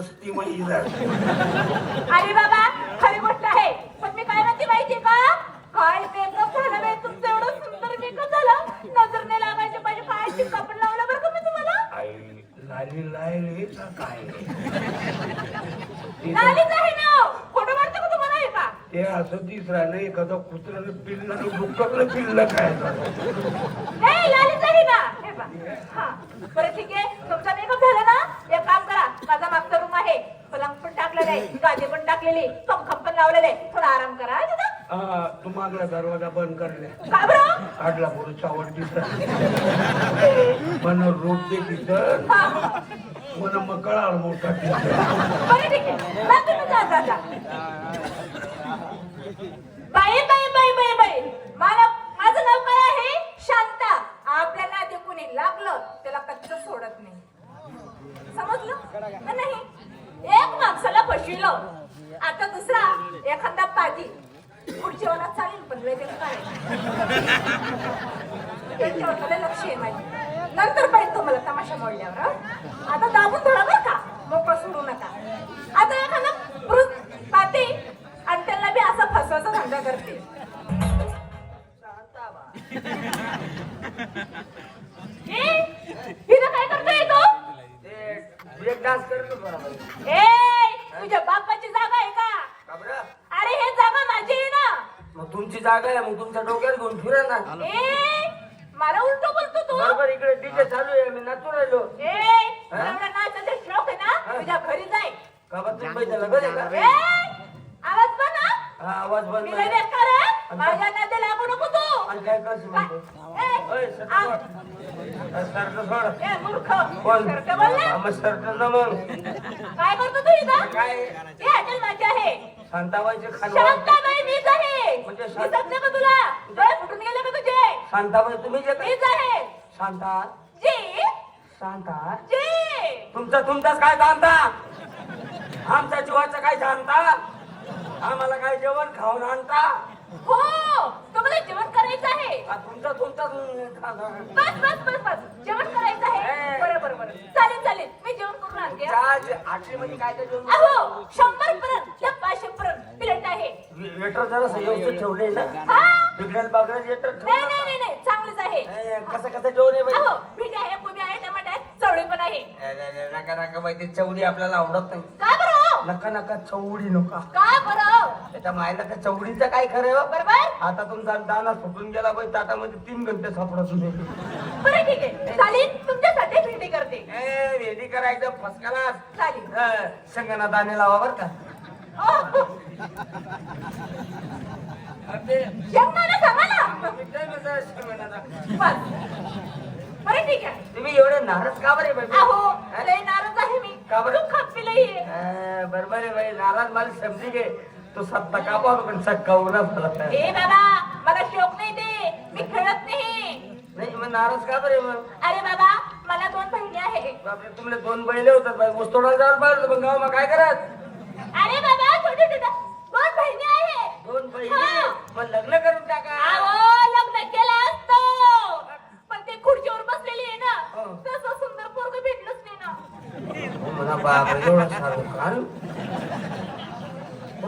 मस्ती महिला अरे बाबा खरी गोष्ट आहे. पण मी काय म्हणते माहितीये का? काय मेकअप झालं बाई तुमचं एवढं सुंदर मेकअप झालं. नजर नाही लागायचे पाहिजे टिक्का पण लावला बरं का मी तुम्हाला? आई लाली लायले का काय? ते नालीच आहे ना खोटं वाटतं का तुम्हाला हे का ते असं दिस राहिलं एखादं कुत्र्यानं पिल्लं डुक्करलं पिल्लं काय झालं नाही लालीच आहे ना. हे पहा. हा. बरं ठीक आहे. तुमचा मेकअप झाला ना? एक काम करा. माझा मागचा आहे. पलंग पण टाकलेला आहे गादी पण टाकलेली पंखम पण लावलेले आहे. थोडा आराम करा हा तिथं. हा तू मागला दरवाजा बंद करल्या का बरं? पुढे चावट दिसत. मन रूप दे दिसत हा, हा. मन मकळा मोठा दिसत. बरं ठीक आहे. जा तुम्ही जा जा जा बाई बाई बाई बाई बाई मला माझं नाव काय आहे शांता आपल्याला आधी कुणी लागलं त्याला कच्च सोडत नाही समजलं का नाही एक माणसाला फसविलं आता दुसरा एखादा पादी पुढच्या वेळेला चालेल पण वेगळं काय त्यांच्यावर मला लक्ष आहे माझी. नंतर पाहिजे तुम्हाला तमाशा मोडल्यावर? आता दाबून धरा बरं का. मोकळं सोडू नका. आता एखादा पुरुष पाहते आणि त्यांना बी असा फसवायचा धंदा करते. काय करतोय तो? ब्रेक डान्स करतो बरोबर ए तुझ्या बापाची जागा आहे का? अरे हे जागा मग तुमची जागा आहे मग तुमच्या डोक्यात घेऊन फिरा ना. ए मला उलट बोलतो तू. बरोबर इकडे डीजे चालू आहे मी नाचू राहिलो ए तुला एवढा नाचायचा शौक आहे ना? तुझ्या घरी जाय. का बा तुम्ही पैसे लगत आहे ए का आवाज बन हा. हा आवाज बंद मी कर. लय बेकार आहे माझ्या नादी लागू नको तू. आणि काय करशील काय? म्हणतो ए, ओय, शर्ट आ- सोड. अ, शर्ट सोड. ए, मूर्ख. बोल. शर्ट बोल ना. हा, मग शर्ट ना मग. काय करतो तू इथं? काय? हे हॉटेल माझे आहे. शांताबाईचे खानवा शांताबाई. मीच आहे म्हणजे दिसत शांत- नाही का तुला? डोळे फुटून गेले का तुझे? शांताबाई तुम्ही जे मीच आहे. शांता. जी. शांता. जी. तुमचा तुमचाच काय जाणता आमच्या जीवाचं काय जाणता आम्हाला काय जेवण खाऊन आणता? हो तुम्हाला जेवण करायचं आहे. आ, तुमचा तुमचाच खा- बस बस बस बस. जेवण करायचं आहे. ए. बरं बरं बरं. चालेल चालेल. मी जेवण करून आणते. त्या आठवीमध्ये काय काय जेवण अहो शंभर पर्यंत त्या पाचशे पर्यंत प्लेट आहे. वेटर जरा व्यवस्थित ठेवले ना? हा? बिगडेल बागडेल वेटर नाही नाही नाही नाही चांगलंच आहे. कसं कसं जेवण आहे बाई? अहो भेंडी आहे कोबी आहे टमाटर आहे चवळी पण आहे. नाही, नाही, नाही, नका नका बाई ती चवडी आपल्याला आवडत नाही. का बरं? नका नका चवडी नका. का बरं? त्याच्या मायला त्या चवडीचं काय खरं आहे बरोबर? आता तुमचा दाना सुटून गेला बाई ताटामध्ये तीन घंटे सापडत नाही बरं ठीक आहे. चालेल तुमच्यासाठी भेंडी करते. ए रेडी करायचं फसकाला चालेल. संगणा दाणे लावा बर का. ओ, बस. बरं ठीक आहे. तुम्ही एवढे नाराज का बरे बाई? अहो नाराज आहे मी. का बरं? पिलंय अं, बरोबर आहे बाई. नाराज मला समजी गे तो सत्ता का पाहू पण सक्का उन्हा झाला ए बाबा मला शोक नाही ते. मी खेळत नाही. नाही मग नाराज का बरे मग? अरे बाबा मला दोन बहिणी आहे बापरे तुमले दोन बैले होतात बाई. ऊसतोडाला जायला पाहिजे मग गाव मग काय करत अरे बाबा छोटे छोटे दोन बहिणी आहे दोन हा. मग लग्न करून टाका. अहो लग्न केलं असतं. पण ते खुर्चीवर बसलेली आहे ना. हो. तसं सुंदर पोरग भेटलंच नाही ना. म्हणा बाप एवढा साधू कान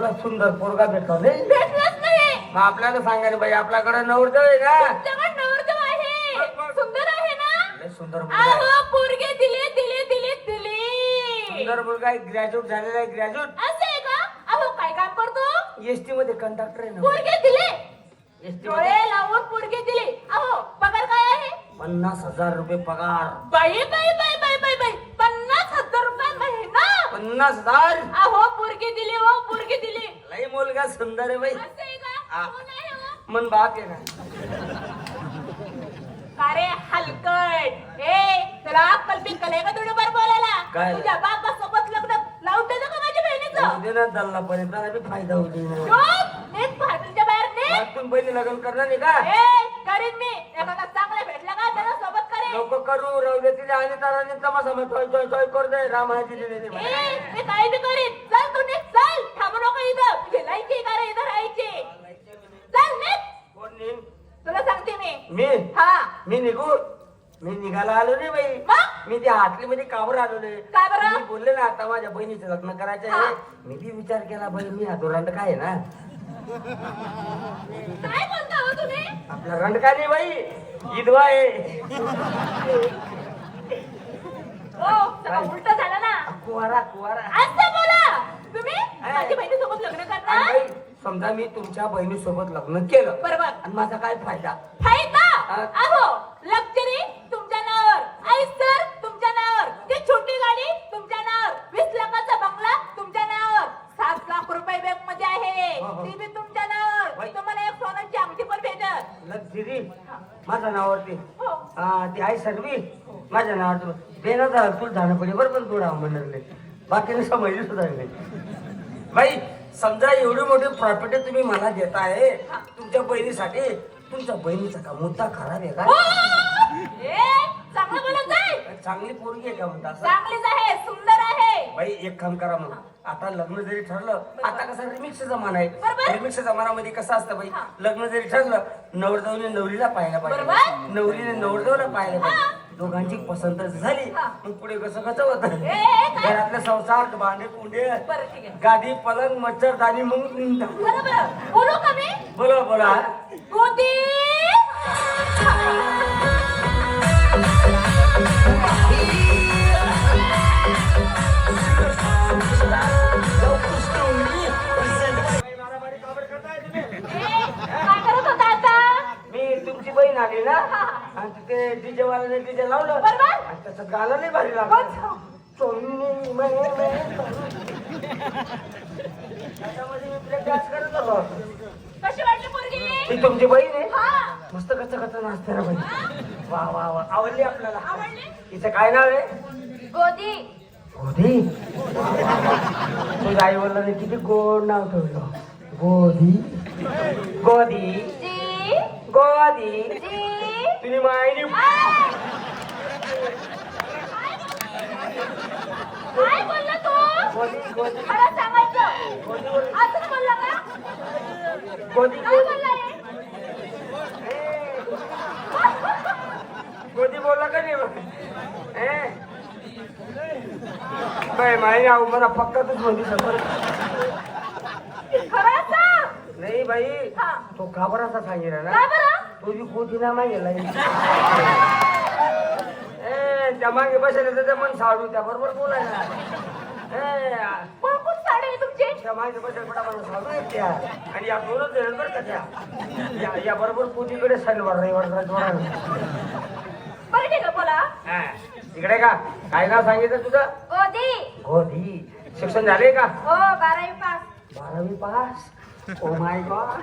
तुला सुंदर पोरगा भेटला नाही भेटलंच नाही. मग आपल्याला सांगायला बाई आपल्याकडे नवरदेव आहे का नवरदेव आहे. सुंदर आहे ना? सुंदर मुलगा आहे. अहो पोरगे दिले दिले दिले दिले. सुंदर मुलगा आहे ग्रॅज्युएट झालेला आहे ग्रॅज्युएट असं आहे का? अहो काय काम करतो? एसटी मध्ये कंडक्टर आहे ना. पोरगे दिले. एसटी डोळे मध्ये. लावून पोरगे दिले. अहो पगार काय आहे? पन्नास हजार रुपये पगार. बाई बाई बाई. महिना पन्नास हजार अहो पोरगे दिले हो पोरगे दिले. लय मुलगा सुंदर आहे बाई. असं आहे का? आ. कोण आहे हो? मन बाप आहे का? का रे हलकट? ए तुला अक्कल आहे का बरं बोलायला? काय? तुझ्या बापासोबत लग्न लावून देतो का माझ्या बहिणीचं? उद्या ना चालला पर्यंत बी फायदा चुप! नीट फाटलच्या बाहेर तुम्ही पहिले लग्न करणार नाही का? ए करीन मी. एखादा चांगला भेटला का त्याला लोक करू रवले तिला आणि ताराने तमाशा मग टॉय टॉय टॉय कर दे रामाची दिलेली ए मी काही बी करीन. चल तू नीट चल. थांबू नको इथं. तुझे लायकी का रे? इथं राहायचे. चल नीट कोण नेईन? तुला सांगते मी. मी? हा. मी निघू? मी निघायला आलो नाही बाई. मग? मी त्या हातलीमध्ये कावर आलेलो का बरं? मी बोलले ना आता माझ्या बहिणीचं लग्न करायचं हा. आहे मी बी विचार केला बाई मी हा रंड काय आहे ना? काय बोलता हो तुम्ही? आपला रंड काय नाही बाई. सगळं उलट झालं ना. कुवारा कुवारा. असं बोला. तुम्ही? माझ्या बहिणीसोबत लग्न आणि करणार बाई समजा मी तुमच्या बहिणीसोबत लग्न केलं बरोबर. आणि माझा काय फायदा? फायदा. अहो लक्झरी तुमच्या नावावर. आईस्टर तुमच्या नावावर ती छोटी गाडी तुमच्या नावावर वीस लाखाचा बंगला तुमच्या नावावर सात लाख रुपये बँकमध्ये आहे हो, हो. ती बी तुमच्या नावावर बाई. तुम्हाला एक सोन्याची अंगठी पण भेटत लक्झरी माझ्या नावावरती. हो. हा, ती आहे सर्वी. माझ्या नावावर बेना झाला तुला जाणं पडे बरं पण थोडा म्हणले बाकीने समजली सुद्धा नाही. बाई समजा एवढी मोठी प्रॉपर्टी तुम्ही मला देताय तुमच्या बहिणीसाठी तुमच्या बहिणीचा का मुद्दा खराब आहे हो! का ए, चांगलं बोलत जाय चांगली पोरगी आहे का म्हणता चांगलीच आहे सुंदर आहे. बाई एक काम करा मग. आता लग्न जरी ठरलं आता कसं रिमिक्स जमाना बरोबर. आहे रिमिक्स जमानामध्ये कसं असतं बाई? हा. लग्न जरी ठरलं नवरदेवने नवरीला पाहायला पाहिजे. बरोबर. नवरीने नवरदेवला पाहायला पाहिजे. दोघांची पसंत झाली हा. मग पुढे कसं कसं होत? ए, ए, काय? घरातले संसार भांडे कुंडे बरं ठीक आहे. गादी पलंग मच्छरदाणी मग बरं बरं बोलू का मी? बोला बोला. गोदी डीजे वाल्याने डीजे लावलं. बरोबर. आणि त्याचं गाणं नाही भारी लागलं. कोणतं? चोन्नी मै मै चोन्नी. त्याच्यामध्ये मी ब्रेक डान्स करत होतो. कशी वाटली पोरगी? ती तुमची बहीण आहे? हा. मस्त कच्चा कच्चा नाचते ना बाई. वा वा वा. आवडली आपल्याला. आवडली? तिचं काय नाव आहे? गोदी. गोधी तुझ्या आई वडिलांनी किती गोड नाव ठेवलं. गोधी जी? काय तू. गोधी गोधी खरं सांगायचं. गोधी बोल- का? काय नाही? बाई मायने आहो मला पक्कातच सांग नाही बाई. तो का बरं असा सांगितला ना तुझी गोदी ना मागेला ए त्या मागे बसेल त्याचं मन साडू त्या बरोबर बोलायला. ए त्या मागे बसेल पटा मला साडू आहेत त्या. आणि या दोनच जण बरं का त्या. या या बरोबर पोतीकडे शनिवार रविवार बरं ठीक आहे बोला. तिकडे का? काय नाव सांगितलं तुझं? गोदी. गोधी शिक्षण झाले का? हो बारावी पास. बारावी पास? ओ माय गॉड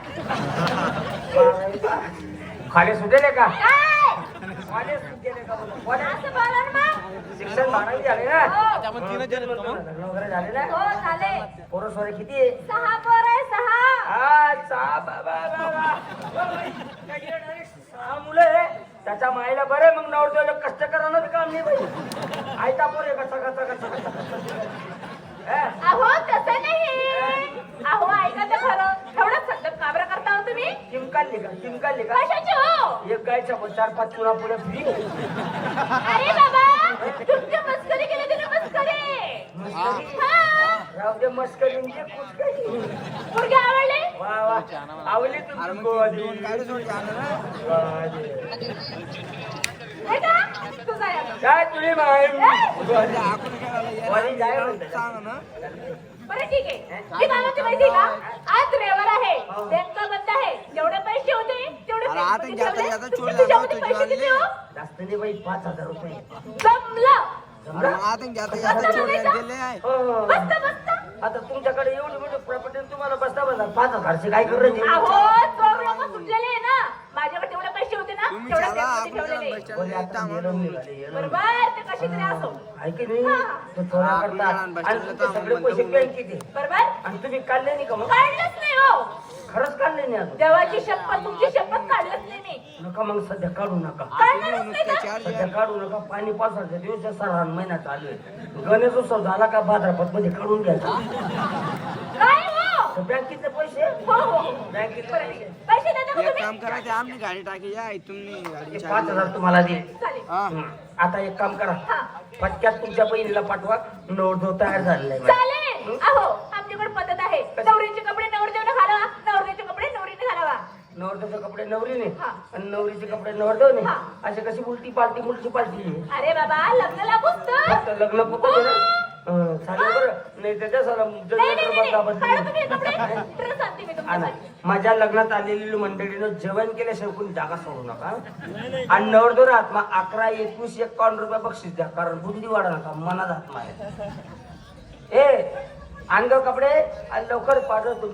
खाली सुटेले का? काय? खाली सुटेले का बोला. कोणी? असं बोला ना मग? शिक्षण बारावी झाले ना? हो. लग्न वगैरे झाले ना? हो झाले. पोरं सोरे किती आहे? सहा पोर आहे सहा. अच्छा बाबा बाबा सहा मुलं आहे. त्याच्या माईला बरे मग नवरदेवाला कष्ट करणं काम नाही बाई. आयता पोरे कसा कसा कसा कसा कसा. हे? अहो तसं नाही अहो ऐका तर खरं एवढं सध्या काबरा करता हो तुम्ही किम काढली का? कशाची हो? एक गायच्या पण चार पाच चुना पुढे फ्री. अरे बाबा तुमची मस्करी केली तिने मस्करी. हा. राहू दे मस्करी म्हणजे कुचकरी मुलगी आवडली? वा वा. आवली तुमची गोवाली. हे? का? आता. काय तुझी माय ए, गोवाली जाय म्हणते. बरं ठीक आहे. मी म्हणते माहिती का? आज रविवार आहे. बँका बंद आहे. जेवढे पैसे होते तेवढे अरे आता बँकेमध्ये जाता ठेवले. जाता तुम्ही चोरला तुझ्यामध्ये नव्हतं पैसे किती हो? जास्त नाही बाई पाच हजार रुपये. जमलं. जमलं? हो. बसता बसता. आता तुमच्याकडे एवढी मोठी प्रॉपर्टी तुम्हाला बसता बसा पाच हजारचे काय अहो चोर लोक सुटलेले आहे ना माझ्याकडे तेवढे पैसे होते ना तुम्ही तेवढे ठेवलेले. बरोबर. ते कशी तरी असो. ऐक तो आणि तुमचे सगळे पैसे. बँकेत. बरोबर. आणि तुम्ही काढले नाही का मग? काढलंच नाही हो. खरंच काढले नाही अजून? देवाची शपथ तुमची शपथ काढलंच नाही मी. नका मग सध्या काढू नका. काढणारच नाही का? सध्या काढू नका. पाणी पावसाच्या दिवस सहा महिना चालू आहे. गणेशोत्सव झाला का भाद्रपदमध्ये काढून घ्यायचा? बँकेचे पैसे? हो हो. बँकेचे बरं, पैसे. पैसे देता का एक तुम्ही? काम करा ते आमनी गाडी टाकी या तुम्ही गाडी हे पाच हजार तुम्हाला दे. चालेल. हा. हं. आता एक काम करा. हा. पटक्यात तुमच्या बहिणीला पाठवा. नोट तयार झालेला आहे मॅडम. चालेल. अहो आमच्याकडे पद्धत आहे. नवरीचे कपडे नवरदेवने घालावा. नवरदेवचे कपडे नवरीने घालावा. नवरदेवचे कपडे नवरीने? हा. आणि नवरीचे कपडे नवरदेवने? हा. असे कशी उलटी पालटी मुलटी पालटी? अरे बाबा लग्न लागूच तर. फक्त लग्न केलं चालेल बरं नाही त्याच्या सर माझ्या लग्नात आलेली मंडळीनं जेवण केल्याशिवाय कोणी जागा सोडू नका आणि नवरदेव आत्मा अकरा एकवीस एकावन्न रुपये बक्षीस द्या कारण बुंदी वाढा नका मनात आत्मा आहे. ए अंग कपडे आणि लवकर पाठव तुमच्या